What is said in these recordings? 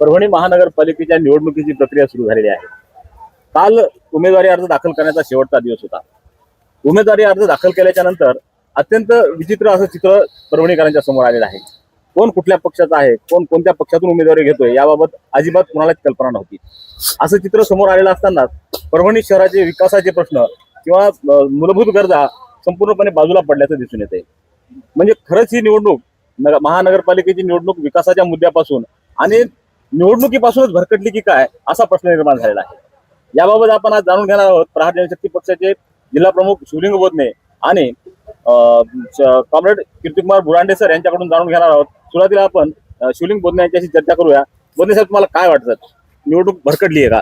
परभणी महानगरपालिकेच्या निवडणुकीची प्रक्रिया सुरू झालेली आहे. काल उमेदवारी अर्ज दाखल करण्याचा शेवटचा दिवस होता. उमेदवारी अर्ज दाखल केल्याच्यानंतर अत्यंत विचित्र असं चित्र परभणीकरांच्या समोर आलेलं आहे. कोण कुठल्या पक्षाचा आहे? कोण कोणत्या पक्षातून उमेदवारी घेतोय? याबाबत अजिबात कुणालाच कल्पना नव्हती. असं चित्र समोर आलेलं असतानाच परभणी शहराचे विकासाचे प्रश्न किंवा मूलभूत गरजा संपूर्णपणे बाजूला पडल्याचं दिसून येते म्हणजे खरंच ही निवडणूक महानगरपालिकेची निवडणूक विकासाच्या मुद्द्यापासून आणि निवडणुकीपासूनच भरकटली की काय असा प्रश्न निर्माण झालेला आहे. याबाबत आपण आज जाणून घेणार आहोत प्रहार जनशक्ती पक्षाचे जिल्हा प्रमुख शिवलिंग बोधने आणि कॉम्रेड कीर्तिकुमार बुरांडे सर यांच्याकडून जाणून घेणार आहोत. सुरुवातीला आपण शिवलिंग बोधने यांच्याशी चर्चा करूया. बोधने साहेब तुम्हाला काय वाटतं? निवडणूक भरकटली आहे का?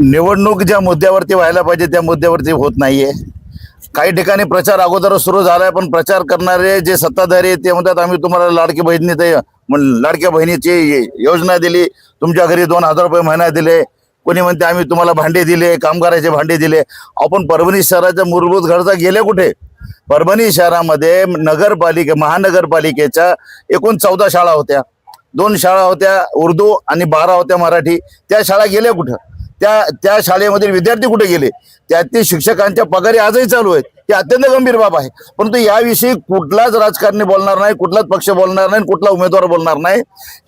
निवडणूक ज्या मुद्द्यावरती व्हायला पाहिजे त्या मुद्द्यावरती होत नाहीये. काही ठिकाणी प्रचार अगोदर सुरू झालाय पण प्रचार करणारे जे सत्ताधारी आहेत ते म्हणतात आम्ही तुम्हाला लाडकी बहिणी ते मग लाडक्या बहिणीची योजना दिली तुमच्या घरी दोन हजार रुपये महिना दिले. कोणी म्हणते आम्ही तुम्हाला भांडे दिले कामगाराचे भांडे दिले. आपण परभणी शहराच्या मूलभूत गरजा गेले कुठे? परभणी शहरामध्ये नगरपालिके महानगरपालिकेच्या एकूण चौदा शाळा होत्या. दोन शाळा होत्या उर्दू आणि बारा होत्या मराठी. त्या शाळा गेल्या कुठं? त्या त्या शाळेमधील विद्यार्थी कुठे गेले? त्यातील शिक्षकांच्या पगारी आजही चालू आहेत. ही अत्यंत गंभीर बाब आहे. परंतु याविषयी कुठलाच राजकारणी बोलणार नाही कुठलाच पक्ष बोलणार नाही कुठला उमेदवार बोलणार नाही.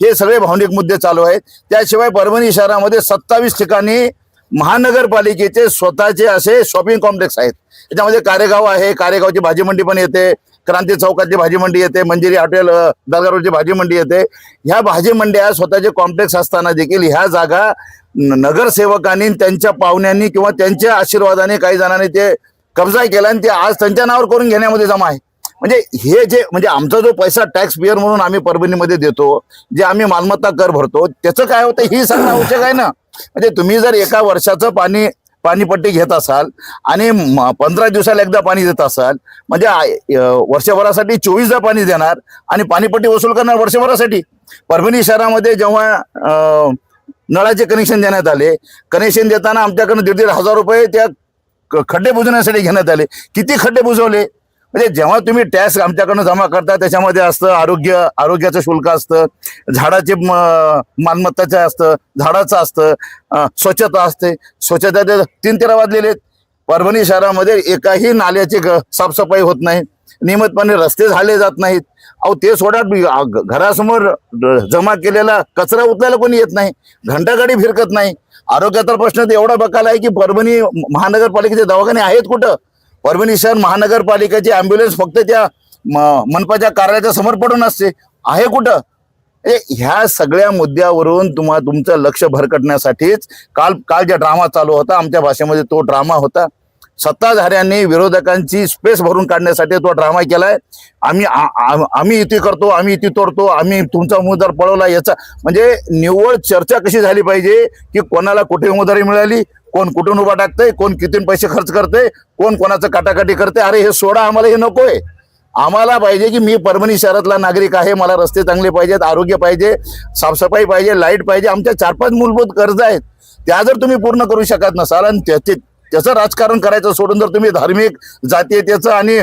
हे सगळे भावनिक मुद्दे चालू आहेत. त्याशिवाय परभणी शहरामध्ये सत्तावीस ठिकाणी महानगरपालिकेचे स्वतःचे असे शॉपिंग कॉम्प्लेक्स आहेत. त्याच्यामध्ये कारेगाव आहे कारेगावची भाजी मंडी पण येते. क्रांती चौकातली भाजी मंडी येते मंजिरी हॉटेल अ, दलगारोडची भाजी मंडी येते. ह्या भाजी मंड्या स्वतःचे कॉम्प्लेक्स असताना देखील ह्या जागा नगरसेवकांनी त्यांच्या पाहुण्यांनी किंवा त्यांच्या आशीर्वादाने काही जणांनी ते कब्जा केला आणि ते आज त्यांच्या नावावर करून घेण्यामध्ये जमा आहे. म्हणजे हे जे म्हणजे आमचा जो पैसा टॅक्स पेअर म्हणून आम्ही परभणीमध्ये देतो जे आम्ही मालमत्ता कर भरतो त्याचं काय होतं ही सांगणं आवश्यक आहे ना. म्हणजे तुम्ही जर एका वर्षाचं पाणी पाणीपट्टी घेत असाल आणि पंधरा दिवसाला एकदा पाणी देत असाल म्हणजे वर्षभरासाठी चोवीसदा पाणी देणार आणि पाणीपट्टी वसूल करणार वर्षभरासाठी. परभणी शहरामध्ये जेव्हा नळाचे कनेक्शन देण्यात आले कनेक्शन देताना आमच्याकडनं दीड दीड हजार रुपये त्या खड्डे बुजवण्यासाठी घेण्यात आले. किती खड्डे बुजवले? म्हणजे जेव्हा तुम्ही टॅक्स आमच्याकडनं जमा करता त्याच्यामध्ये असतं आरोग्य आरोग्याचं शुल्क असतं झाडाचे म- मालमत्ताचं असतं झाडाचं असतं स्वच्छता असते. स्वच्छता तीन तेरा वाजलेले आहेत. परभणी शहरामध्ये एकाही नाल्याची ग- साफसफाई होत नाही. नियमितपणे रस्ते झाले जात नाहीत. अहो ते सोडा घरासमोर जमा केलेला कचरा उचलायला कोणी येत नाही. घंटागाडी फिरकत नाही. आरोग्याचा प्रश्न तर एवढा बकाला आहे की परभणी महानगरपालिकेचे दवाखाने आहेत कुठं? परभणी शहर महानगरपालिकेची अँब्युलन्स फक्त त्या म- मनपाच्या कार्यालयाच्या समोर पडून असते आहे कुठं? ए, ह्या सगळ्या मुद्द्यावरून तुम्हा तुमचं लक्ष भरकटण्यासाठीच काल काल ज्या ड्रामा चालू होता आमच्या भाषेमध्ये तो ड्रामा होता. सत्ताधाऱ्यांनी विरोधकांची स्पेस भरून काढण्यासाठी तो ड्रामा केलाय. आम्ही आ- आम्ही इथे करतो आम्ही इथे तोडतो आम्ही तुमचा उमेदवार पळवला याचा. म्हणजे निव्वळ चर्चा कशी झाली पाहिजे की कोणाला कुठे उमेदवारी मिळाली कोण कुठून उभा टाकतंय कोण किती पैसे खर्च करते कोण कोणाचं काटाकाटी करते अरे हे सोडा आम्हाला हे नकोय. आम्हाला पाहिजे की मी परभणी शहरातला नागरिक आहे मला रस्ते चांगले पाहिजेत आरोग्य पाहिजे साफसफाई पाहिजे लाइट पाहिजे आमच्या चार पाच मूलभूत गरजा आहेत. त्या जर तुम्ही पूर्ण करू शकत नसाल आणि त्याचे त्याचं राजकारण करायचं सोडून जर तुम्ही धार्मिक जातीयतेचं आणि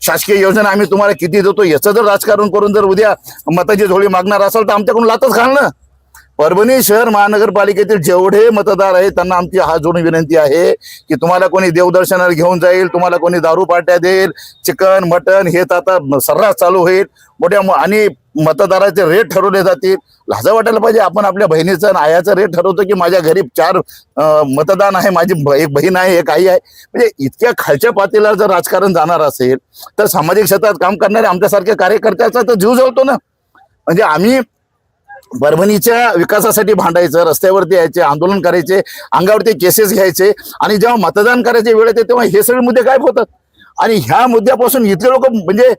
शासकीय योजना आम्ही तुम्हाला किती देतो याचं जर राजकारण करून जर उद्या मताची झोळी मागणार असाल तर आमच्याकडून लातच घालणं परभणी शहर महानगरपालिकेतील जेवढे मतदार आहेत त्यांना आमची हात जोडून विनंती आहे की तुम्हाला कोणी देवदर्शनाला घेऊन जाईल तुम्हाला कोणी दारू पाट्या देईल चिकन मटन हे तर आता सर्रास चालू होईल. मोठ्या आणि मतदाराचे रेट ठरवले जातील. लाजा वाटायला पाहिजे. आपण आपल्या बहिणीचं आणि आयाचं रेट ठरवतो की माझ्या घरी चार मतदान आहे माझी एक बहीण आहे एक आई आहे. म्हणजे इतक्या खालच्या पातळीला जर राजकारण जाणार असेल तर सामाजिक क्षेत्रात काम करणारे आमच्यासारख्या कार्यकर्त्याचा तर जीव जळतो ना. म्हणजे आम्ही परभणीच्या विकासासाठी भांडायचं रस्त्यावरती यायचे आंदोलन करायचे अंगावरती केसेस घ्यायचे आणि जेव्हा मतदान करायचे वेळ येते तेव्हा हे सगळे मुद्दे गायब होतात. आणि ह्या मुद्द्यापासून इथले लोक म्हणजे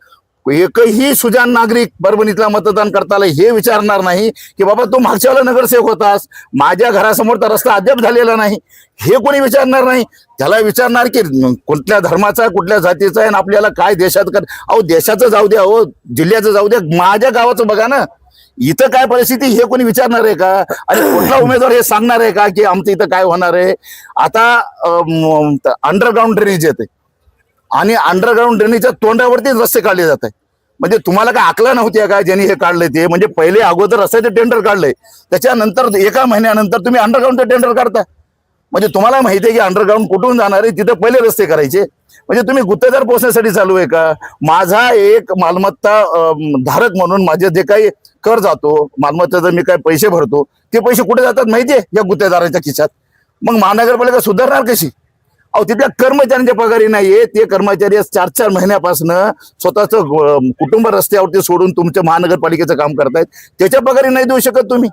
एकही सुजान नागरिक परभणीतला मतदान करताना हे विचारणार नाही की बाबा तू मागच्या वेळेला नगरसेवक होतास. माझ्या घरासमोरचा रस्ता अद्याप झालेला नाही. हे कोणी विचारणार नाही? त्याला विचारणार की कुठल्या धर्माचा आहे कुठल्या जातीचा आहे आणि आपल्याला काय देशात कर अहो देशाचं जाऊ द्या अहो जिल्ह्याचं जाऊ द्या माझ्या गावाचं बघा ना. इथं काय परिस्थिती हे कोणी विचारणार आहे का? आणि कुठला उमेदवार हे सांगणार आहे का की आमचं इथं काय होणार आहे? आता अंडरग्राऊंड ड्रेनेज येते आणि अंडरग्राऊंड ड्रेनेजच्या तोंडावरतीच रस्ते काढले जात आहे म्हणजे तुम्हाला काय आकला नव्हती का ज्यांनी हे काढले ते? म्हणजे पहिले अगोदर रस्त्याचे टेंडर काढले. त्याच्यानंतर एका महिन्यानंतर तुम्ही अंडरग्राऊंडचं टेंडर काढता म्हणजे तुम्हाला माहिती आहे की अंडरग्राऊंड कुठून जाणार आहे? तिथं पहिले रस्ते करायचे. म्हणजे तुम्ही गुत्तेदार पोहोचण्यासाठी चालू आहे का? माझा एक मालमत्ता धारक म्हणून माझे जे काही कर जातो मालमत्तेचे मी काय पैसे भरतो ते पैसे कुठे जातात माहिती आहे या गुत्तेदाराच्या खिशात? मग महानगरपालिका सुधारणार कशी? अहो तिथल्या कर्मचाऱ्यांच्या पगारी नाहीये. ते कर्मचारी चार चार महिन्यापासून स्वतःच कुटुंब रस्त्यावरती सोडून तुमच्या महानगरपालिकेचं काम करतायत. त्याच्या पगारी नाही देऊ शकत तुम्ही.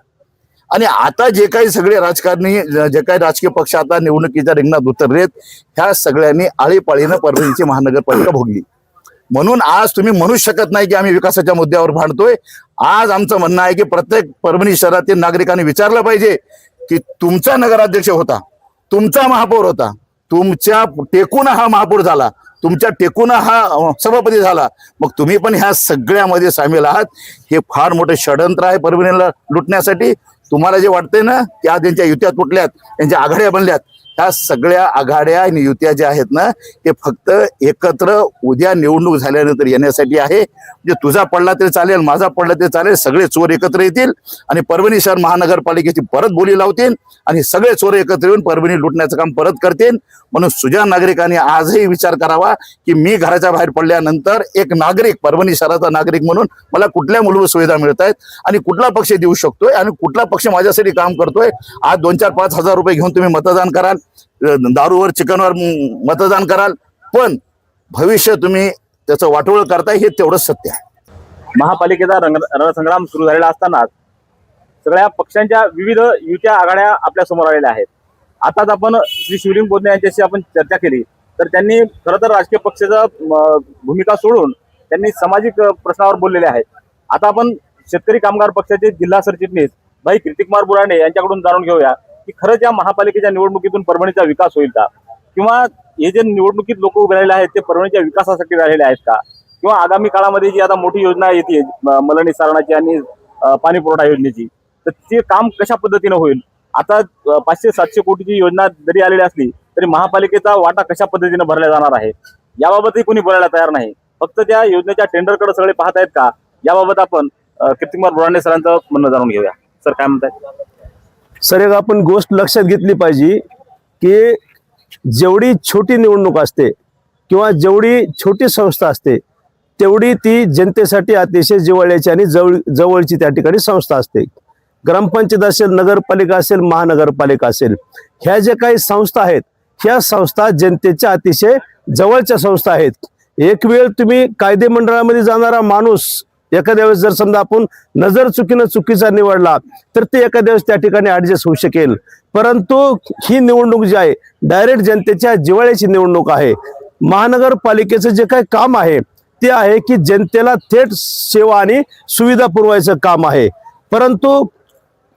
आणि आता जे काही सगळे राजकारणी जे काही राजकीय पक्ष आता निवडणुकीच्या रिंगणात उतरलेत ह्या सगळ्यांनी आळीपाळीनं परभणीची महानगरपालिका भोगली. म्हणून आज तुम्ही म्हणू शकत नाही की आम्ही विकासाच्या मुद्द्यावर भांडतोय. आज आमचं म्हणणं आहे की प्रत्येक परभणी शहरातील नागरिकांनी विचारलं पाहिजे की तुमचा नगराध्यक्ष होता तुमचा महापौर होता तुमच्या टेकून हा महापौर झाला. तुमच्या टेकून हा सभापती झाला. मग तुम्ही पण ह्या सगळ्यामध्ये सामील आहात. हे फार मोठं षडयंत्र आहे परभणीला लुटण्यासाठी. तुम्हाला जे वाटतंय ना त्या त्यांच्या युत्या तुटल्यात त्यांच्या आघाड्या बनल्यात ह्या सगळ्या आघाड्या आणि युत्या ज्या आहेत ना ते फक्त एकत्र उद्या निवडणूक झाल्यानंतर येण्यासाठी आहे. म्हणजे तुझा पडला तरी चालेल माझा पडला तरी चालेल सगळे चोर एकत्र येतील आणि परभणी शहर महानगरपालिकेची परत बोली लावतील आणि सगळे चोर एकत्र येऊन परभणी लुटण्याचं काम परत करतील. म्हणून सुजान नागरिकांनी आजही विचार करावा की मी घराच्या बाहेर पडल्यानंतर एक नागरिक परभणी शहराचा नागरिक म्हणून मला कुठल्या मूलभूत सुविधा मिळत आहेत आणि कुठला पक्ष देऊ शकतोय आणि कुठला पक्ष माझ्यासाठी काम करतोय आज दोन चार पाच हजार रुपये घेऊन तुम्ही मतदान कराल. दारूवर चिकनवर मतदान कराल. पण भविष्य तुम्ही त्याचं वाटोळ करताय हे तेवढंच सत्य आहे. महापालिकेचा रंग रणसंग्राम सुरू झालेला असतानाच सगळ्या पक्षांच्या विविध युत्या आघाड्या आपल्यासमोर आलेल्या आहेत. आताच आपण श्री शिवलिंग बोधने यांच्याशी आपण चर्चा केली. तर त्यांनी खरं तर राजकीय पक्षाचा भूमिका सोडून त्यांनी सामाजिक प्रश्नावर बोललेले आहेत. आता आपण शेतकरी कामगार पक्षाचे जिल्हा सरचिटणीस भाई कीर्तिकुमार बुराणे यांच्याकडून जाणून घेऊया. की खरंच या महापालिकेच्या निवडणुकीतून परभणीचा विकास होईल का? किंवा हे जे निवडणुकीत लोक उभे राहिले आहेत ते परभणीच्या विकासासाठी राहिलेले आहेत का? किंवा आगामी काळामध्ये जी आता मोठी योजना येते मलनिसारणाची मलनी आणि पाणी पुरवठा योजनेची तर ते काम कशा पद्धतीनं होईल? आता पाचशे सातशे कोटीची योजना जरी आलेली असली तरी महापालिकेचा वाटा कशा पद्धतीनं भरला जाणार आहे? याबाबतही कोणी बोलायला तयार नाही. फक्त त्या योजनेच्या टेंडरकडे सगळे पाहत आहेत का? याबाबत आपण कीर्तिकुमार बुरांडे सरांचं म्हणणं जाणून घेऊया. सर काय म्हणताय? सर एक आपण गोष्ट लक्षात घेतली पाहिजे की जेवढी छोटी निवडणूक असते किंवा जेवढी छोटी संस्था असते तेवढी ती जनतेसाठी अतिशय जिव्हाळ्याची आणि जवळ जवळची त्या ठिकाणी संस्था असते. ग्रामपंचायत असेल नगरपालिका असेल महानगरपालिका असेल ह्या ज्या काही संस्था आहेत ह्या संस्था जनतेच्या अतिशय जवळच्या संस्था आहेत. एक वेळ तुम्ही कायदे मंडळामध्ये जाणारा माणूस एखाद्या वेळेस जर समजा आपण नजर चुकीनं चुकीचा निवडला तर ते एखाद्या वेळेस त्या ठिकाणी ऍडजस्ट होऊ शकेल. परंतु ही निवडणूक जी आहे डायरेक्ट जनतेच्या जिवाळ्याची निवडणूक आहे. महानगरपालिकेचं जे काही काम आहे ते आहे की जनतेला थेट सेवा आणि सुविधा पुरवायचं काम आहे. परंतु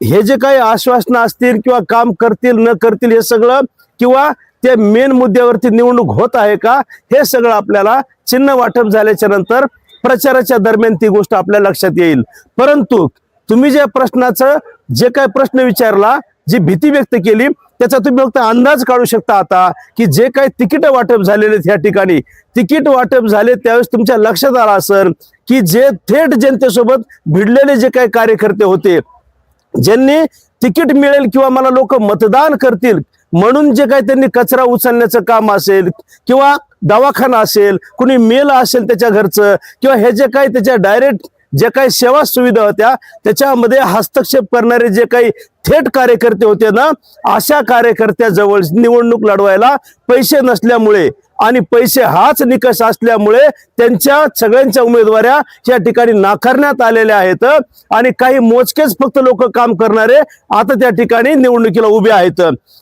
हे जे काही आश्वासनं असतील किंवा काम करतील न करतील हे सगळं किंवा त्या मेन मुद्द्यावरती निवडणूक होत आहे का हे सगळं आपल्याला चिन्ह वाटप झाल्याच्यानंतर प्रचाराच्या दरम्यान ती गोष्ट आपल्या लक्षात येईल. परंतु तुम्ही ज्या प्रश्नाचं जे काय प्रश्न विचारला जी भीती व्यक्त केली त्याचा तुम्ही फक्त अंदाज काढू शकता आता की जे काही तिकीट वाटप झालेले आहेत या ठिकाणी तिकीट वाटप झाले त्यावेळेस तुमच्या लक्षात आलं असेल की जे थेट जनतेसोबत भिडलेले जे काही कार्यकर्ते होते ज्यांनी तिकीट मिळेल किंवा मला लोक मतदान करतील म्हणून जे काही त्यांनी कचरा उचलण्याचं काम असेल किंवा दवाखाना असेल कुणी मेल असेल त्याच्या घरचं किंवा हे जे काही त्याच्या डायरेक्ट जे काही सेवा सुविधा होत्या त्याच्यामध्ये हस्तक्षेप करणारे जे काही थेट कार्यकर्ते होते ना अशा कार्यकर्त्याजवळ निवडणूक लढवायला पैसे नसल्यामुळे आणि पैसे हाच निकष असल्यामुळे त्यांच्या सगळ्यांच्या उमेदवाऱ्या या ठिकाणी नाकारण्यात आलेल्या आहेत. आणि काही मोजकेच फक्त लोक काम करणारे आता त्या ठिकाणी निवडणुकीला उभे आहेत.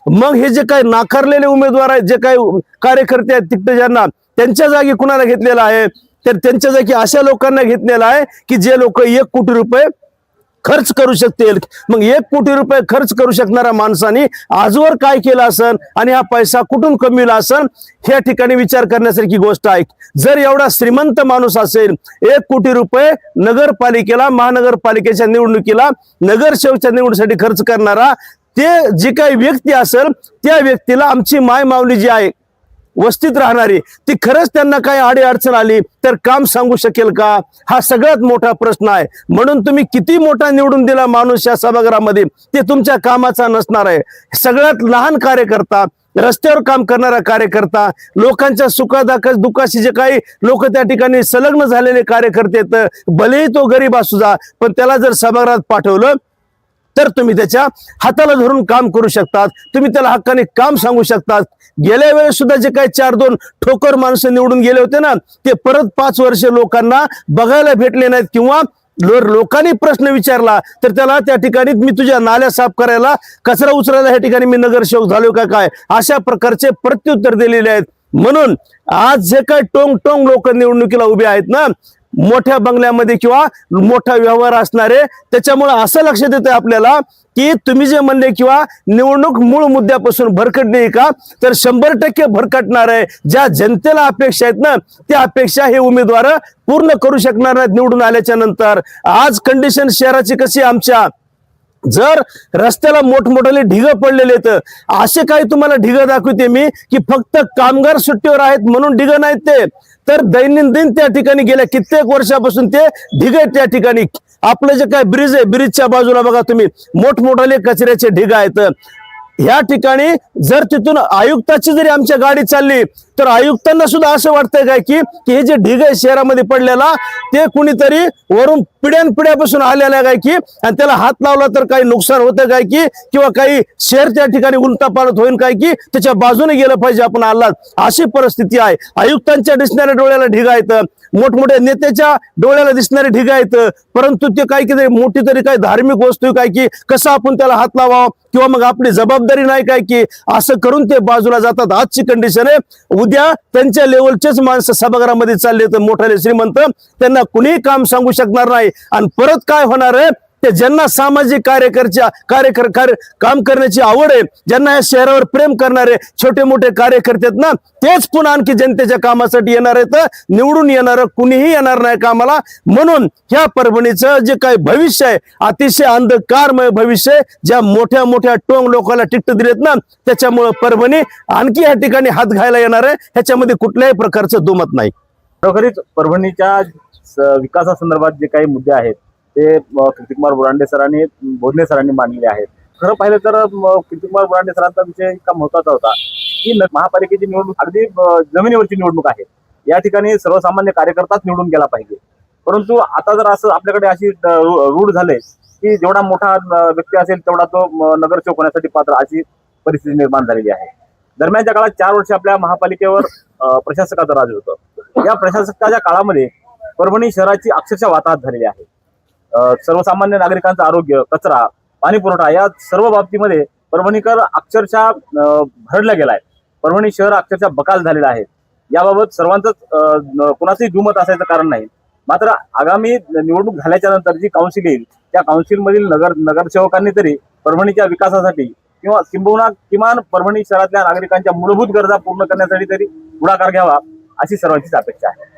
मग हे जे काही नाकारलेले उमेदवार आहेत जे काही कार्यकर्ते आहेत दिग्गजांना त्यांच्या जागी कुणाला घेतलेला आहे? तर त्यांच्या जागी अशा लोकांना घेतलेला आहे की जे लोक एक कोटी रुपये खर्च करू शकतील. मग एक कोटी रुपये खर्च करू शकणाऱ्या माणसाने आजवर काय केलं असन आणि हा पैसा कुठून कमीला असन? ह्या ठिकाणी विचार करण्यासारखी गोष्ट आहे. जर एवढा श्रीमंत माणूस असेल एक कोटी रुपये नगरपालिकेला महानगरपालिकेच्या निवडणुकीला नगरसेवकच्या निवडणुकीसाठी खर्च करणारा ते जी काही व्यक्ती असेल त्या व्यक्तीला आमची माय माऊली जी आहे वस्तीत राहणारी ती खरंच त्यांना काही आडी अडचण आली तर काम सांगू शकेल का? हा सगळ्यात मोठा प्रश्न आहे. म्हणून तुम्ही किती मोठा निवडून दिला माणूस या सभागृहामध्ये? ते तुमच्या कामाचा नसणार आहे. सगळ्यात लहान कार्यकर्ता रस्त्यावर काम करणारा कार्यकर्ता लोकांच्या सुखादाख दुःखाशी जे काही लोक त्या ठिकाणी संलग्न झालेले कार्यकर्ते भलेही तो गरीब असू जा पण त्याला जर सभागृहात पाठवलं तर तुम्ही त्याच्या हाताला धरून काम करू शकतात. तुम्ही त्याला हक्काने काम सांगू शकतात. गेल्या वेळेस सुद्धा जे काही चार दोन ठोकर माणसं निवडून गेले होते ना ते परत पाच वर्ष लोकांना बघायला भेटले नाहीत किंवा लोकांनी प्रश्न विचारला तर त्याला त्या ठिकाणी मी तुझ्या नाल्या साफ करायला कचरा उचलायला या ठिकाणी मी नगरसेवक झालो का काय? अशा प्रकारचे प्रत्युत्तर दिलेले आहेत. म्हणून आज जे काही टोंग टोंग लोक निवडणुकीला उभे आहेत ना मोठ्या बंगल्यामध्ये किंवा मोठा व्यवहार असणारे त्याच्यामुळे असं लक्षात येतं आपल्याला की तुम्ही जे म्हणले किंवा निवडणूक मूळ मुद्द्यापासून भरकटली आहे का तर शंभर टक्के भरकटणार आहे. ज्या जनतेला अपेक्षा आहेत ना त्या अपेक्षा हे उमेदवार पूर्ण करू शकणार नाहीत निवडून आल्याच्यानंतर. आज कंडिशन शहराची कशी आमच्या? जर रस्त्याला मोठमोठाले ढिग पडलेले आहेत असे काही तुम्हाला ढिग दाखवते मी की फक्त कामगार सुट्टीवर आहेत म्हणून ढिग नाहीत ते. तर दैनंदिन त्या ठिकाणी गेल्या कित्येक वर्षापासून ते ढिग आहेत त्या ठिकाणी. आपलं जे काय ब्रिज आहे ब्रिजच्या बाजूला बघा तुम्ही मोठमोठाले कचऱ्याचे ढिग आहेत. ह्या ठिकाणी जर तिथून आयुक्ताची जरी आमच्या गाडी चालली तर आयुक्तांना सुद्धा असं वाटतंय काय की की हे जे ढिग आहे शहरामध्ये पडलेला ते कुणीतरी वरून पिढ्यान पिढ्यापासून आलेलं काय की आणि त्याला हात लावला तर काही नुकसान होतं काय की किंवा काही शहर त्या ठिकाणी उलटा पालत होईल काय की त्याच्या बाजूने गेलं पाहिजे आपण आलात अशी परिस्थिती आहे. आयुक्तांच्या दिसणाऱ्या डोळ्याला ढिग आहेत. मोठमोठ्या नेत्याच्या डोळ्याला दिसणारे ढिग आहेत. परंतु ते काय की मोठी तरी काही धार्मिक वस्तू काय की कसं आपण त्याला हात लावावं किंवा मग आपली जबाबदारी नाही काय की असं करून ते बाजूला जातात. आजची कंडिशन आहे. उद्या त्यांच्या लेवलचेच माणसं सभागृहामध्ये चालले तर मोठाले श्रीमंत त्यांना कुणीही काम सांगू शकणार नाही. आणि परत काय होणार आहे? ते ज्यांना सामाजिक कार्यकर्त्या कार्यकर कार्य काम करण्याची आवड आहे ज्यांना या शहरावर प्रेम करणारे छोटे मोठे कार्यकर्ते आहेत ना तेच पुन्हा आणखी जनतेच्या कामासाठी येणार आहेत. निवडून येणार कुणीही येणार नाही कामाला. म्हणून ह्या परभणीचं जे काही भविष्य आहे अतिशय अंधकारमय भविष्य ज्या मोठ्या मोठ्या टोंग लोकांना टिकट दिलेत ना त्याच्यामुळं परभणी आणखी या ठिकाणी हात घायला येणार आहे. ह्याच्यामध्ये कुठल्याही प्रकारचं दुमत नाही. खरोखरीच परभणीच्या विकासासंदर्भात जे काही मुद्दे आहेत ते कीर्तिकुमार बुरांडे सरांनी भोजने सरांनी मांडलेले आहेत. खरं पाहिलं तर कीर्तिकुमार बुरांडे सरांचा विषय इतका महत्त्वाचा होता की महापालिकेची निवडणूक अगदी जमिनीवरची निवडणूक आहे. या ठिकाणी सर्वसामान्य कार्यकर्ताच निवडून गेला पाहिजे. परंतु आता जर असं आपल्याकडे अशी रूढ झाले की जेवढा मोठा व्यक्ती असेल तेवढा तो नगर नगरसेवक होण्यासाठी पात्र अशी परिस्थिती निर्माण झालेली आहे. दरम्यानच्या काळात चार वर्ष आपल्या महापालिकेवर प्रशासकाचं राज होतं. या प्रशासकाच्या काळामध्ये परभणी शहराची अक्षरशः वाताहत झालेली आहे. सर्वसामान्य नागरिकांचं आरोग्य कचरा पाणी पुरवठा या सर्व बाबतीमध्ये परभणीकर अक्षरशः भरडला गेलाय. परभणी शहर अक्षरशः बकाल झालेलं आहे. याबाबत सर्वांचंच कुणाचंही दुमत असायचं कारण नाही. मात्र आगामी निवडणूक झाल्याच्यानंतर जी काउन्सिल येईल त्या काउन्सिलमधील नगर नगरसेवकांनी तरी परभणीच्या विकासासाठी किंवा किंबहुना किमान परभणी शहरातल्या नागरिकांच्या मूलभूत गरजा पूर्ण करण्यासाठी तरी पुढाकार घ्यावा अशी सर्वांचीच अपेक्षा आहे.